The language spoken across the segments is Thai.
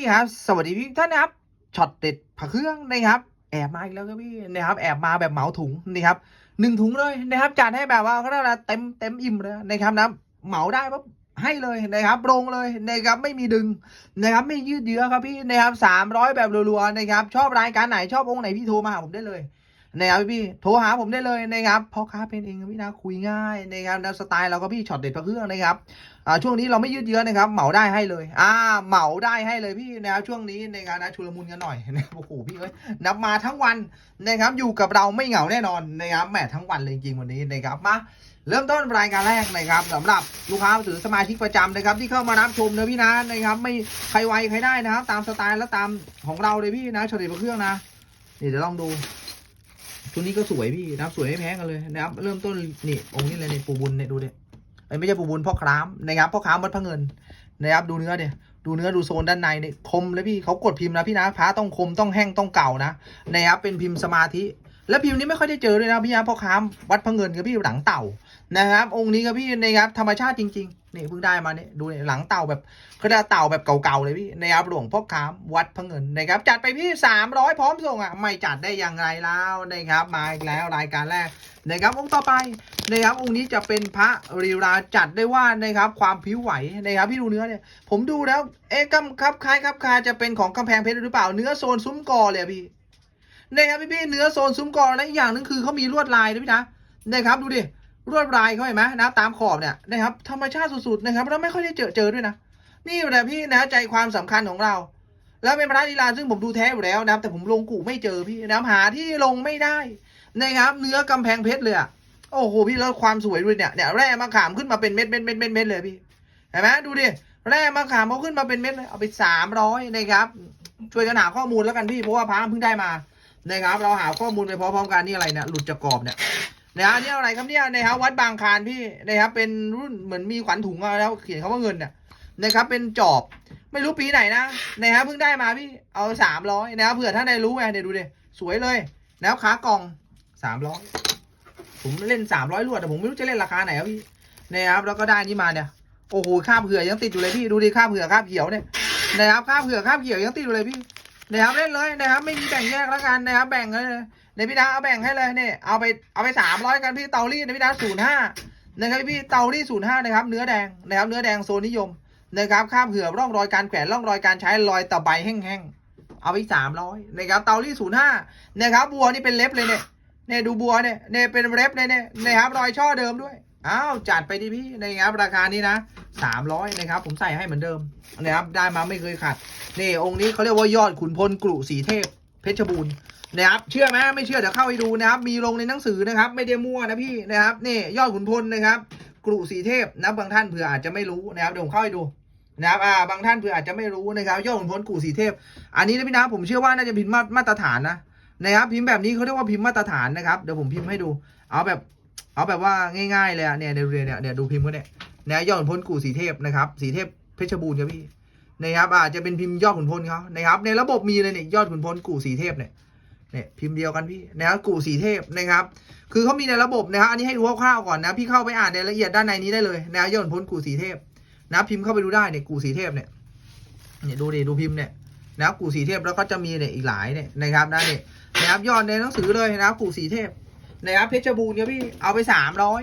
นี่ครับ สวัสดีพี่ท่านนะครับช็อตเด็ดผักเครื่องนะครับแอบมาอีกแล้วครับพี่นะครับแอบมาแบบเหมาถุงนี่ครับหนึ่งถุงเลยนะครับจัดให้แบบว่าเขาเรียกอะไรเต็มเต็มอิ่มเลยนะครับนะเหมาได้ปั๊บให้เลยนะครับลงเลยนะครับไม่มีดึงนะครับไม่ยืดเยื้อครับพี่นะครับสามร้อยแบบรัวๆนะครับชอบรายการไหนชอบองค์ไหนพี่โทรมาหาผมได้เลย นะครับพี่โทรหาผมได้เลยนะครับเพราะค้าเป็นเองพี่นะคุยง่ายนะครับแล้วสไตล์เราก็พี่ช็อตเด็ดผักเครื่องนะครับอ่าช่วงนี้เราไม่ยืดเยื้อนะครับ เหมาได้ให้เลยอ่าเหมาได้ให้เลยพี่นะครับช่วงนี้ในการนะชุลมุนกันหน่อยนะโอ้โหพี่เอ้ยนับมาทั้งวันนะครับอยู่กับเราไม่เหงาแน่นอนนะครับแหมทั้งวันเลยจริงวันนี้นะครับมาเริ่มต้นรายการแรกนะครับสำหรับลูกค้าหรือสมาชิกประจำนะครับ ที่เข้ามารับชมนะพี่นะนะครับ ไม่ใครไวใครได้นะครับ ตามสไตล์และตามของเราเลยพี่นะเฉลี่ยเครื่องนะเดี๋ยวลองดู ชุดนี้ก็สวยพี่นะครับสวยไม่แพ้กันเลยนะครับ เริ่มต้นนี่องค์นี้เลยในปูบุญเนี่ยดูดิเอ้ยไม่ใช่ปูบุญพ่อครามนะครับพ่อครามวัดพระเงินนะครับดูเนื้อเนี่ยดูเนื้อดูโซนด้านในเนี่ยคมเลยพี่เขากดพิมพ์นะพี่นะพระต้องคมต้องแห้งต้องเก่านะนะครับเป็นพิมพ์สมาธิ แล้วพิมพ์นี้ไม่ค่อยได้เจอเลยนะพี่นะพ่อครามวัดพระเงินกับพี่หลังเต่านะครับ องค์นี้กับพี่นะครับธรรมชาติจริง ๆ นี่เพิ่งได้มาเนี่ยดูเนี่ยหลังเต่าแบบเขาเรียกว่าเต่าแบบเก่าๆเลยพี่นะครับหลวงพ่อครามวัดพระเงินนะครับจัดไปพี่300พร้อมส่งอะไม่จัดได้อย่างไรแล้วนะครับมาอีกแล้วรายการแรกนะครับองค์ต่อไปนะครับองค์นี้จะเป็นพระรีราจัดได้ว่านะครับความผิวไหวนะครับพี่ดูเนื้อเนี่ยผมดูแล้วเอ๊ะกำครับคล้ายครับคาจะเป็นของกำแพงเพชรหรือเปล่าเนื้อโซนซุ้มกอเลยพี่นะครับพี่พี่เนื้อโซนซุ้มกอและอีกอย่างหนึงคือเขามีลวดลายนะพี่นะนะครับดูดิ ลวดลายเขาเห็นไหมนะตามขอบเนี่ยนะครับธรรมชาติสุดๆนะครับแล้วไม่ค่อยได้เจอเจอด้วยนะ นี่แหละพี่นะใจความสำคัญของเรา แล้วเป็นพระลีลาซึ่งผมดูแท้อยู่แล้วนะแต่ผมลงกูไม่เจอพี่นะหาที่ลงไม่ได้นะครับเนื้อกำแพงเพชรเลยอะโอ้โหพี่แล้วความสวยด้วยเนี่ยเนี่ยแร่มะขามขึ้นมาเป็นเม็ดเม็ดเม็ดเม็ดเม็ดเลยพี่เห็นไหมดูดิแร่มะขามเขาขึ้นมาเป็นเม็ดเลยเอาไปสามร้อยนะครับ ช่วยกันหาข้อมูลแล้วกันพี่เพราะว่าพาเพิ่งได้มานะครับเราหาข้อมูลไปพร้อมๆกันนี่อะไรเนี่ยหลุดจากกรอบเนี่ย นะฮะนี่อะไรครับเนี่ยนะครับวัดบางคานพี่นะครับเป็นรุ่นเหมือนมีขวัญถุงอาแล้วเขียนคำว่าเงินเนี่ยนะครับเป็นจอบไม่รู้ปีไหนนะนะครับเพิ่งได้มาพี่เอาสามร้อยนะครับเผื่อท่านใดรู้ไงเดี๋ยวดูดิสวยเลยนะครับขากล่องสามร้อยผมเล่นสามร้อยลวดแต่ผมไม่รู้จะเล่นราคาไหนครับพี่นะครับแล้วก็ได้นี่มาเนี่ยโอ้โหค่าบเผื่อยังติดอยู่เลยพี่ดูดิค่าบเผื่อค่าบเขียวเนี่ยนะครับค่าบเผื่อค่าบเขียวยังติดอยู่เลยพี่นะครับเล่นเลยนะครับไม่มีแบ่งแยกแล้วกันนะครับแบ่งเลย ในพี่ดาเอาแบ่งให้เลยเนี่ยเอาไปเอาไปสามร้อยกันพี่เตารีดในพี่ดาศูนย์ห้านะครับพี่เตารีดศูนย์ห้านะครับเนื้อแดงนะครับเนื้อแดงโซนนิยมนะครับค่าบเผื่อร่องรอยการแขวนร่องรอยการใช้รอยตะไบแห้งๆเอาไปสามร้อยนะครับเตารีดศูนย์ห้านะครับบัวนี่เป็นเล็บเลยเนี่ยเนี่ยดูบัวเนี่ยเนี่ยเป็นเรฟเนี่ยเนี่ยนะครับรอยช่อเดิมด้วยอ้าวจัดไปดิพี่นะครับราคานี้นะสามร้อยนะครับผมใส่ให้เหมือนเดิมนะครับได้มาไม่เคยขัดนี่องค์นี้เขาเรียกว่ายอดขุนพลกรุสีเทพ เพชรบูรณ์นะครับเชื่อไหมไม่เชื่อเดี๋ยวเข้าไปดูนะครับ มีลงในหนังสือนะครับ ไม่ได้มั่วนะพี่นะครับนี่ยอดขุนพลนะครับกรุสีเทพนะบางท่านเผื่ออาจจะไม่รู้นะครับเดี๋ยวผมเข้าไปดูนะครับอ่าบางท่านเผื่ออาจจะไม่รู้นะครับยอดขุนพลกรุสีเทพ อันนี้นะพี่นะผมเชื่อว่าน่าจะเป็นมามาตรฐานนะนะครับพิมพ์แบบนี้เขาเรียกว่าพิมพ์มาตรฐานนะครับเดี๋ยวผมพิมพ์ให้ดู เอาแบบเอาแบบว่าง่ายๆเลยอะเนี่ยเดี๋ยวเรียนเนี่ยเนี่ยดูพิมพ์ก็เนี่ยนะยอดขุนพลกู่สีเทพนะครับสีเทพเพชรบูรณ์ครับพี่ นะครับอาจจะเป็นพิมพ์ยอดขุนพลเขานะครับ ในระบบมีเลยเนี่ยยอดขุนพลกู่สีเทพเนี่ยเนี่ยพิมพ์เดียวกันพี่นะครับกู่สีเทพนะครับ คือเขามีในระบบนะครับอันนี้ให้ดูคร่าวๆก่อนนะพี่เข้าไปอ่านในรายละเอียดด้านในนี้ได้เลยนะยอดขุนพลกู่สีเทพนะพิมพ์เข้าไปดูได้เนี่ยกู่สีเทพเนี่ยเนี่ยดูดิดูพิมพ์เนี่ยนะครับกู่สีเทพแล้วก็จะมีเนี่ยอีกหลายเนี่ยนะครับนะเนี่ยนะครับยอดในหนังสือเลยนะครับปู่สีเทพนะครับเพชรบูรณ์ครับพี่เอาไปสามร้อย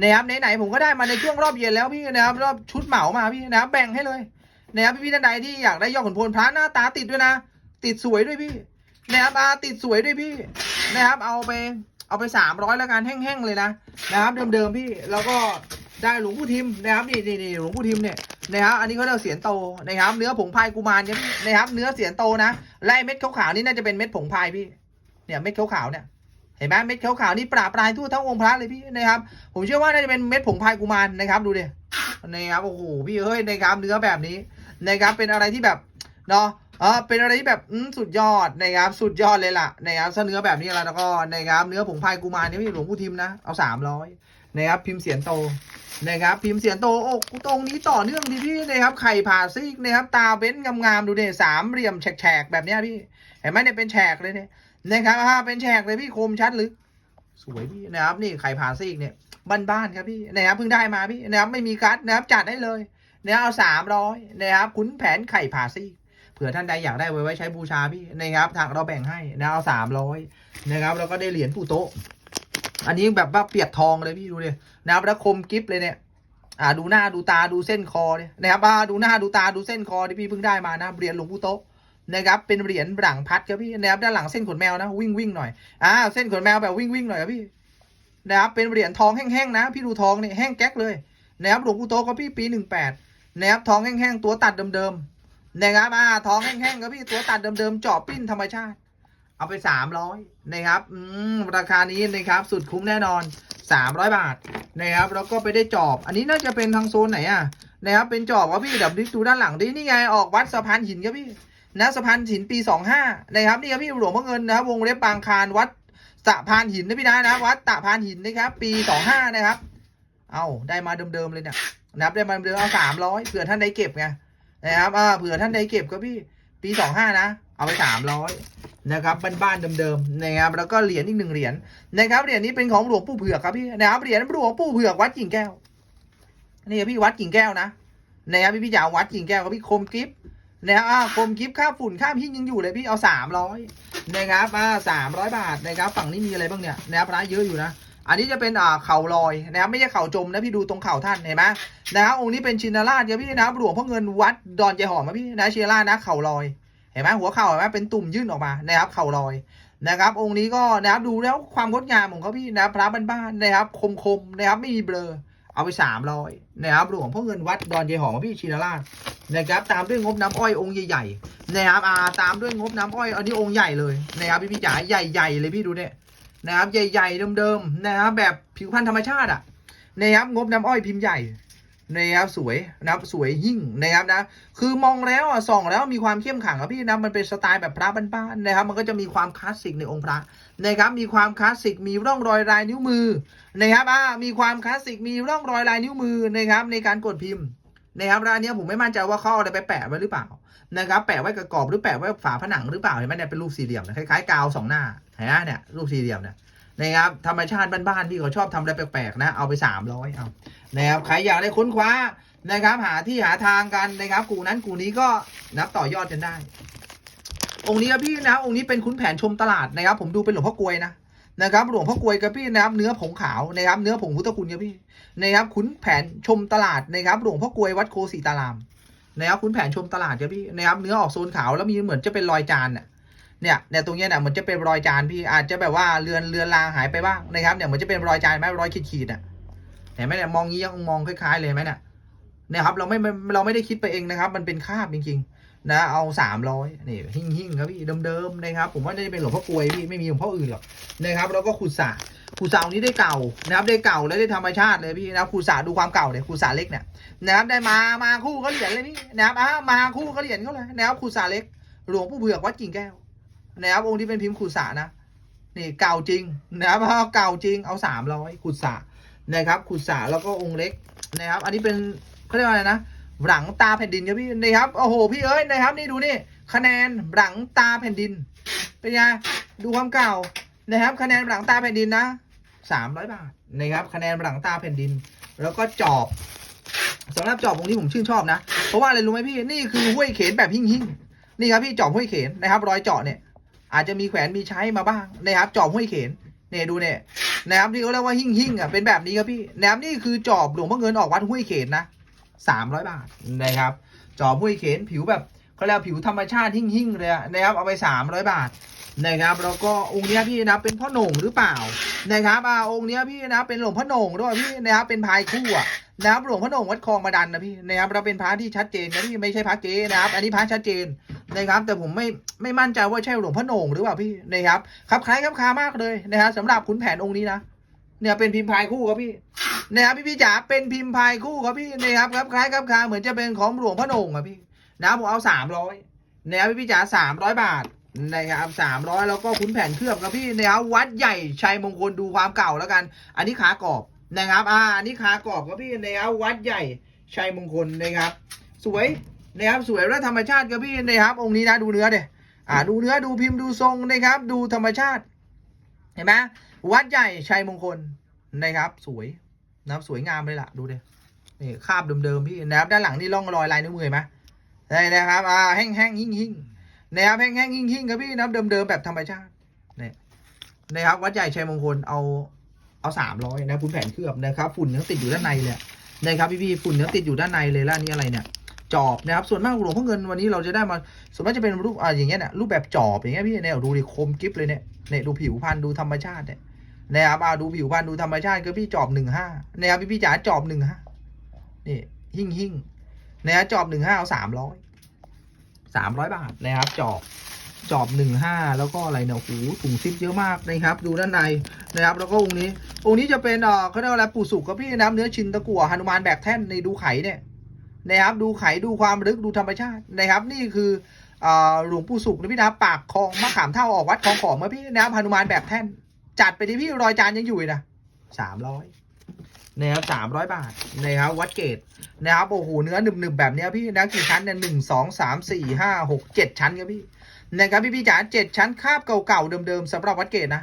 นะครับไหนๆผมก็ได้มาในช่วงรอบเย็นแล้วพี่นะครับรอบชุดเหมามาพี่นะครับแบ่งให้เลย นะครับพี่ๆท่านใดที่อยากได้ยอดขุนพลพระหน้าตาติดด้วยนะ ติดสวยด้วยพี่นะครับตาติดสวยด้วยพี่นะครับเอาไปเอาไปสามร้อยแล้วกันแห้งๆเลยนะนะครับเดิมๆพี่แล้วก็ได้หลวงปู่ทิมนะครับนี่นี่นี่หลวงปู่ทิมเนี่ยนะครับอันนี้เขาเรียกเสียนโตนะครับ เนื้อผงพายกุมารเนี่ยนะครับเนื้อเสียนโตนะไล่เม็ดขาวๆนี่น่าจะเป็นเม็ดผงพายพี่ เนี่ยเม็ดขาวๆเนี่ยเห็นไหมเม็ดขาวๆนี่ปราบปรายทั่วทั้งองค์พระเลยพี่นะครับ ผมเชื่อว่าน่าจะเป็นเม็ดผงพายกุมารนะครับดูดินะครับโอ้โหพี่เฮ้ยนะครับเนื้อแบบนี้ นะครับเป็นอะไรที่แบบเนาะเออเป็นอะไรที่แบบสุดยอดนะครับสุดยอดเลยล่ะนะครับถ้าเนื้อแบบนี้แล้วก็นะครับเนื้อผงพายกุมารเนี่ยพี่หลวงปู่ทิมนะเอาสามร้อยนะครับพิมพ์เสียนโตนะครับพิมพ์เสียนโตโอ้ตรงนี้ต่อเนื่องดีพี่นะครับไข่ผ่าซีกนะครับตาเบ้นงามๆดูเนี่ยสามเหลี่ยมแฉกๆแบบนี้พี่เห็นไหมเนี่ยเป็นแฉกเลยเนี่ยนะครับอ่าเป็นแฉกเลยพี่คมชัดลึกสวยพี่นะครับนี่ไข่ผ่าซีกเนี่ยบ้านๆครับพี่นะครับเพิ่งได้มาพี่นะครับไม่มีกัดนะครับจัดให้เลย นะครับเอาสามร้อยนะครับขุนแผนไข่ผ่าซีกเผื่อท่านใดอยากได้ไว้ไว้ใช้บูชาพี่นะครับทางเราแบ่งให้นะเอาสามร้อยนะครับแล้วก็ได้เหรียญปู่โต๊ะ อันนี้แบบว่าเปียกทองเลยพี่ดูดินะครับแล้วคมกิฟเลยเนี่ยอ่าดูหน้าดูตาดูเส้นคอเนี่ยนะครับอ่าดูหน้าดูตาดูเส้นคอที่พี่เพิ่งได้มานะเหรียญหลวงปู่โต๊ะนะครับเป็นเหรียญหลังพัดครับพี่นะครับด้านหลังเส้นขนแมวนะวิ่งวิ่งหน่อยอ่าเส้นขนแมวแบบวิ่งวิ่งหน่อยครับพี่นะครับเป็นเหรียญทองแห้งๆนะ พี่ดูทองเนี่ยแห้งแก๊กเลยนะครับหลวงปู่โต๊ะครับพี่ปีหนึ่งแปด นะครับทองแห้งๆตัวตัดเดิมๆนะครับอ่าทองแห้งๆครับพี่ตัวตัดเดิมๆเจาะปิ้นธรรมชาติ เอาไปสามร้อยนะครับอืมราคานี้นะครับสุดคุ้มแน่นอนสามร้อยบาทนะครับแล้วก็ไปได้จอบ อันนี้น่าจะเป็นทางโซนไหนอะนะครับเป็นจอบครับพี่เดี๋ยวดูด้านหลังดินี่ไงออกวัดสะพานหินครับพี่นะสะพานหินปีสองห้านะครับนี่ครับพี่หลวงพ่อเงินนะครับวงเล็บบางคารวัดสะพานหินนะพี่นะนะวัดตะพานหินนะครับ ปีสองห้านะครับ เอาได้มาเดิมๆเลยเนี่ย นับได้มาเดิมๆเอาสามร้อยเผื่อท่านได้เก็บไงนะครับอ่าเผื่อท่านได้เก็บครับพี่ปีสองห้านะ เอาไปสามร้อยนะครับบ้านๆเดิมๆนะครับแล้วก็เหรียญอีกหนึ่งเหรียญนะครับเหรียญนี้เป็นของหลวงปู่เผือกครับพี่นะครับเหรียญหลวงปู่เผือกวัดกิ่งแก้วนี่พี่วัดกิ่งแก้วนะนะครับพี่พี่จ๋าวัดกิ่งแก้วครับพี่คมกิฟนะครับอ่าคมกิฟค่าฝุ่นค่าพี่ยังอยู่เลยพี่เอาสามร้อยนะครับอ่าสามร้อยบาทนะครับฝั่งนี้มีอะไรบ้างเนี่ยนะครับพระเยอะอยู่นะ อันนี้จะเป็นอ่าเข่าลอยนะครับไม่ใช่เข่าจมนะพี่ดูตรงเข่าท่านเห็นไหมนะครับองค์นี้เป็นชินราชครับพี่นะครับหลวงพ่อเงินวัดดอนใจหอมนะพี่นะชินราชนะเข่าลอยเห็นไหมหัวเข่าเห็นไหมเป็นตุ่มยื่นออกมานะครับเข่าลอยนะครับ องค์นี้ก็นะครับดูแล้วความงดงามของเขาพี่นะครับพระบ้านๆนะครับคมๆนะครับไม่มีเบลอเอาไปสามร้อยนะครับหลวงพ่อเงินวัดดอนเยหอมพี่ชินราชนะครับตามด้วยงบน้ำอ้อยองค์ใหญ่ๆนะครับอ่าตามด้วยงบน้ำอ้อยอันนี้องค์ใหญ่เลยนะครับพี่พี่จ๋าใหญ่ๆเลยพี่ดูเนี่ย นะครับใหญ่ๆเดิมๆนะครับแบบผิวพรรณธรรมชาติอะนะครับงบน้ำอ้อยพิมพ์ใหญ่นะครับสวยนะครับสวยยิ่งนะครับนะคือมองแล้วอะส่องแล้วมีความเข้มขังครับพี่นะมันเป็นสไตล์แบบพระบ้านๆนะครับ มันก็จะมีความคลาสสิกในองค์พระนะครับ มีความคลาสสิกมีร่องรอยลายนิ้วมือนะครับอ่ามีความคลาสสิกมีร่องรอยลายนิ้วมือนะครับในการกดพิมพ์นะครับร้านนี้ผมไม่มั่นใจว่าเขาเอาอะไรไปแปะไว้หรือเปล่า นะครับแปะไว้กับกรอบหรือแปะไว้ฝาผนังหรือเปล่าเห็นไหมเนี่ยเป็นรูปสี่เหลี่ยมนะคล้ายๆกาวสองหน้าเห็นไหมเนี่ยรูปสี่เหลี่ยมเนี่ยนะครับธรรมชาติบ้านๆที่เขาชอบทำอะไรแปลกๆนะเอาไปสามร้อยเอานะครับใครอยากได้ค้นคว้านะครับ หาที่หาทางกันนะครับ กูนั้นกูนี้ก็นับต่อยอดกันได้ องค์นี้ครับพี่นะองค์นี้เป็นขุนแผนชมตลาดนะครับ ผมดูเป็นหลวงพ่อกลวยนะนะครับหลวงพ่อกลวยครับพี่นะครับเนื้อผงขาวนะครับ เนื้อผงพุทธคุณครับพี่นะครับขุนแผนชมตลาดนะครับหลวงพ่อกลวยวัดโคสีตาราม นะครับคุณแผนชมตลาดครับพี่นะครับเนื้อออกโซนขาวแล้วมีเหมือนจะเป็นรอยจานน่ะเนี่ยเนี่ยตรงเนี้ยเนี่ยเหมือนจะเป็นรอยจานพี่อาจจะแบบว่าเรือนเรือนรางหายไปบ้างนะครับเนี่ยเหมือนจะเป็นรอยจานไหมรอยขีดๆอะเห็นไหมเนี่ยมองงี้ยังมองคล้ายๆเลยไหมเนี่ยเนี่ยครับเราไม่เราไม่ได้คิดไปเองนะครับ มันเป็นคาบจริงๆ นะเอาสามร้อยนี่หิ่งหิ่งครับพี่เดิมๆนะครับ ผมว่าน่าจะเป็นหลวงพ่อกลวยพี่ไม่มีหลวงพ่ออื่นหรอกนะครับแล้วก็ขุดสระขุดสระองค์นี้ได้เก่านะครับได้เก่าและได้ธรรมชาติเลยพี่นะครับขุดสระดูความเก่าเลยขุดสระเล็กเนี่ยนะครับได้มามาคู่ก็เหรียญเลยนี่นะครับอะมาคู่ก็เหรียญเขาเลยนะครับขุดสระเล็ก หลวงปู่เผือกวัดกิ่งแก้วนะครับองค์ที่เป็นพิมพ์ขุดสระนะนี่เก่าจริงนะครับเก่าจริงเอาสามร้อยขุดสระนะครับขุดสาแล้วก็องค์เล็กนะครับ อันนี้เป็นเขาเรียกว่าอะไรนะ หลังตาแผ่นดินครับพี่นะครับโอ้โหพี่เอ้ยนะครับ นี่ดูนี่คะแนนหลังตาแผ่นดิน เป็นไงดูความเก่านะครับ คะแนนหลังตาแผ่นดินนะสามร้อยบาทนะครับ คะแนนหลังตาแผ่นดิน แล้วก็จอบสำหรับจอบองนี้ผมชื่นชอบนะ เพราะว่าอะไรรู้ไหมพี่นี่คือห้วยเขนแบบหิ่งหิ่งๆนี่ครับพี่จอบห้วยเขนนะครับ รอยเจาะเนี่ย อาจจะมีแขวนมีใช้มาบ้างนะครับจอบห้วยเขนเนี่ยดูเนี่ยนะครับที่เขาเรียกว่าหิ่งหิ่งอะเป็นแบบนี้ครับพี่นะครับนี่คือจอบหลวงพ่อเงินออกวัดห้วยเขนนะ สามร้อยบาทนะครับจอบห้วยเขนผิวแบบเขาเรียกผิวธรรมชาติหิ่งหิ่งเลยนะครับเอาไปสามร้อยบาทนะครับแล้วก็องค์เนี้ยพี่นะเป็นพ่อโหน่งหรือเปล่านะครับอ่าองค์เนี้ยพี่นะเป็นหลวงพ่อโหน่งด้วยพี่นะครับเป็นพายคู่อะนะครับหลวงพ่อโหน่งวัดคลองมาดันนะพี่นะครับเราเป็นพระที่ชัดเจนนะพี่ไม่ใช่พระเก๊นะครับ อันนี้พระชัดเจนนะครับ แต่ผมไม่ไม่มั่นใจว่าใช่หลวงพ่อโหน่งหรือเปล่าพี่นะครับครับคล้ายครับคามากเลยนะครับสำหรับขุนแผนองค์นี้นะเนี่ยเป็นพิมพ์พายคู่ครับพี่ นะครับพี่พี่จ๋าเป็นพิมพ์พายคู่ครับพี่นะครับครับคล้ายครับคาเหมือนจะเป็นของหลวงพ่อหน่งครับพี่นะผมเอาสามร้อยนะครับพี่พี่จ๋าสามร้อยบาทนะครับสามร้อยแล้วก็ขุนแผนเคลือบครับพี่นะครับวัดใหญ่ชัยมงคลดูความเก่าแล้วกัน อันนี้ขากรอบนะครับ อ่าอันนี้ขากรอบครับพี่นะครับวัดใหญ่ชัยมงคลนะครับ สวยนะครับสวยและธรรมชาติครับพี่นะครับ องค์นี้นะดูเนื้อเดี๋ยอ่าดูเนื้อดูพิมพ์ดูทรงนะครับ ดูธรรมชาติ เห็นไหมวัดใหญ่ชัยมงคลนะครับ สวย นะครับสวยงามเลยล่ะ ดูเดี๋ยนี่คาบเดิมๆพี่นะครับด้านหลังนี่ร่องรอยลายนิ้วมือเห็นไหมได้นะครับอ่าแห้งแห้งหิ่งหิ่งนะครับแห้งแห้งหิ่งหิ่งครับพี่นะครับเดิมๆแบบธรรมชาตินี่นะครับวัดใหญ่ชัยมงคลเอาเอาสามร้อยนะคุณแผนเคลือบนะครับฝุ่นยังติดอยู่ด้านในเลยนะครับพี่ๆฝุ่นยังติดอยู่ด้านในเลยล้วอันนี่อะไรเนี่ยจอบนะครับส่วนมากหลวงพ่อเงินวันนี้เราจะได้มาส่วนมากจะเป็นรูปอ่าอย่างเงี้ยเนี่ยรูปแบบจอบอย่างเงี้ยพี่เนี่ยดูดิคมกิฟเลยเนี่ยเนี่ยดูผิวพันธุ์ดูธรรมชาติเนี่ย นะครับอ่าดูผิวพันธุ์ดูธรรมชาติก็พี่จอบหนึ่งห้านะครับพี่พี่จ๋าจอบหนึ่งห้านี่หิ่งหิ่งนะครับจอบหนึ่งห้าเอาสามร้อยสามร้อยบาทนะครับ จอบจอบหนึ่งห้าแล้วก็อะไรเนี่ยโอ้โหถุงซิปเยอะมากนะครับ ดูด้านในนะครับ แล้วก็องค์นี้ องค์นี้จะเป็นเออเขาเรียกว่าอะไรปู่สุกครับพี่นะครับเนื้อชินตะกั่วหนุมานแบกแท่นในดูไข่เนี่ยนะครับ ดูไข่ดูความลึกดูธรรมชาตินะครับ นี่คือหลวงปู่สุขนะพี่นะปากคลองมะขามเท่าออกวัดคลองขอมเมื่อพี่นะครับหนุมานแบบแท่น จัดไปดิพี่รอยจานยังอยู่นะสามร้อยนะครับสามร้อยบาทนะครับวัดเกตนะครับโอ้โหเนื้อหนึบๆแบบเนี้ยพี่นะกี่ชั้นเนี่ยหนึ่งสองสามสี่ห้าหกเจ็ดชั้นครับพี่นะครับพี่พี่จ๋าเจ็ดชั้นคาบเก่าๆเดิมๆสำหรับวัดเกตนะ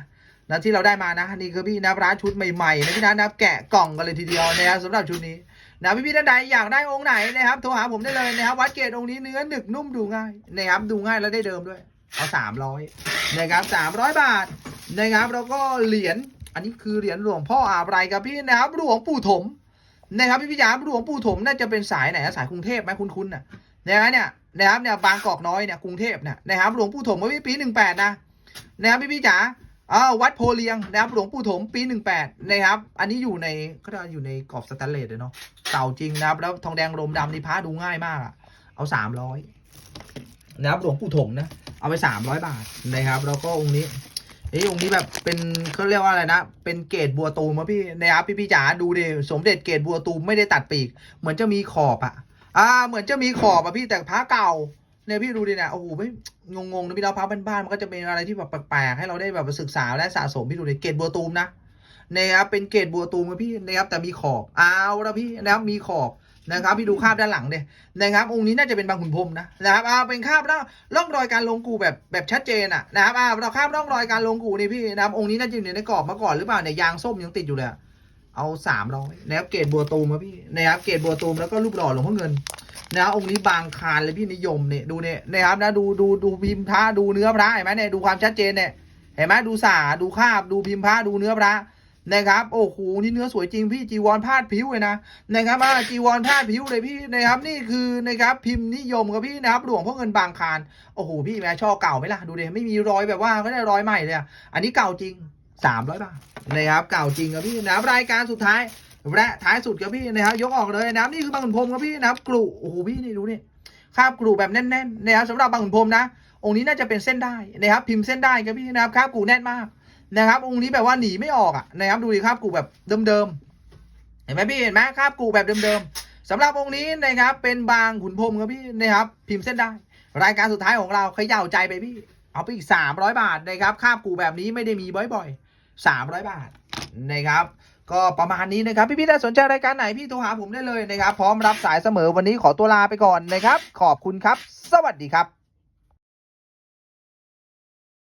นะที่เราได้มานะนี่คือพี่นะร้านชุดใหม่ๆนะพี่นะนะแกะกล่องกันเลยทีเดียวนะครับสำหรับชุดนี้นะพี่พี่ท่านใดอยากได้องค์ไหนนะครับโทรหาผมได้เลยนะครับวัดเกตองค์นี้เนื้อหนึกนุ่มดูง่ายนะครับดูง่ายแล้วได้เดิมด้วย เอาสามร้อยนะครับสามร้อยบาทนะครับแล้วก็เหรียญอันนี้คือเหรียญหลวงพ่ออาบไรครับพี่นะครับหลวงปู่ถมนะครับพี่พี่จ๋าหลวงปู่ถมน่าจะเป็นสายไหนสายกรุงเทพไหมคุ้นๆน่ะนะครับเนี่ยนะครับเนี่ยบางกอกน้อยเนี่ยกรุงเทพเนี่ยนะครับหลวงปู่ถมเมื่อปีหนึ่งแปดนะนะครับพี่พี่จ๋าอ้าววัดโพเลียงนะครับหลวงปู่ถมปีหนึ่งแปดนะครับ อันนี้อยู่ในก็ได้อยู่ในกรอบสแตนเลสเลยเนาะเก่าจริงนะครับ แล้วทองแดงรมดำนี่พระดูง่ายมากอะเอาสามร้อยนะครับหลวงปู่ถมนะ เอาไปสามร้อยบาทนะครับ แล้วก็องค์นี้เอ้ยองค์นี้แบบเป็นเขาเรียกว่าอะไรนะ เป็นเกรดบัวตูมอะพี่นะครับพี่พี่จ๋าดูดิสมเด็จเกรดบัวตูมไม่ได้ตัดปีก เหมือนจะมีขอบอะอ่า เหมือนจะมีขอบอะพี่แต่พระเก่าเนี่ยพี่ดูดิเนี่ยโอ้โหไม่งงๆนะพี่เราพระบ้านๆมันก็จะเป็นอะไรที่แบบแปลกๆให้เราได้แบบศึกษาและสะสมพี่ดูดิเกรดบัวตูมนะนะครับเป็นเกรดบัวตูมครับพี่นะครับแต่มีขอบเอาละพี่นะครับมีขอบ นะครับพี่ดูคาบด้านหลังเนี่ยนะครับองค์นี้น่าจะเป็นบางขุนพรมนะนะครับอ่าเป็นคาบแล้วร่องรอยการลงกูแบบแบบชัดเจนอะนะครับอ่าเราคาบร่องรอยการลงกูนี่พี่นะครับองค์นี้น่าจะอยู่ในกรอบมาก่อนหรือเปล่าเนี่ยยางส้มยังติดอยู่เลยเอาสามร้อยนะครับเกรดบัวตูมครับพี่นะครับเกรดบัวตูมแล้วก็รูปหล่อหลวงพ่อเงินนะองค์นี้บางคานเลยพี่นิยมเนี่ยดูเนี่ยนะครับนะดูดูดูพิมพ์พระดูเนื้อพระเห็นไหมเนี่ยดูความชัดเจนเนี่ยเห็นไหมดูสาดูคาบดูพิมพ์พระดูเนื้อพระ นะครับโอ้โหนี่เนื้อสวยจริงพี่จีวรพาดผิวเลยนะนะครับอ่าจีวรพาดผิวเลยพี่นะครับนี่คือนะครับพิมพ์นิยมกับพี่นะครับหลวงพ่อเงินบางคานโอ้โหพี่แม่ช่อเก่าไหมล่ะดูดิไม่มีรอยแบบว่าไม่ได้รอยใหม่เลยอะอันนี้เก่าจริงสามร้อยบาทนะครับเก่าจริงครับพี่นะครับรายการสุดท้ายและท้ายสุดครับพี่นะครับยกออกเลยนะครับนี่คือบางขุนพรมครับพี่นะครับกรุโอ้โหพี่นี่ดูนี่คาบกรุแบบแน่นๆนะครับสำหรับบางขุนพรมนะองค์นี้น่าจะเป็นเส้นได้นะครับพิมพ์เส้นได้ครับพี่นะครับคาบกรุแน่นมาก นะครับองค์นี้แบบว่าหนีไม่ออกอะนะครับดูดิคาบกรุแบบเดิมๆเห็นไหมพี่เห็นไหมคาบกรุแบบเดิมๆสำหรับองค์นี้นะครับเป็นบางขุนพรมครับพี่นะครับพิมพ์เส้นได้ รายการสุดท้ายของเราเขย่าใจไปพี่เอาไปอีกสามร้อยบาทนะครับคาบกรุแบบนี้ไม่ได้มีบ่อยๆสามร้อยบาทนะครับก็ประมาณนี้นะครับ พี่ๆถ้าสนใจรายการไหนพี่โทรหาผมได้เลยนะครับ พร้อมรับสายเสมอวันนี้ขอตัวลาไปก่อนนะครับ ขอบคุณครับ สวัสดีครับ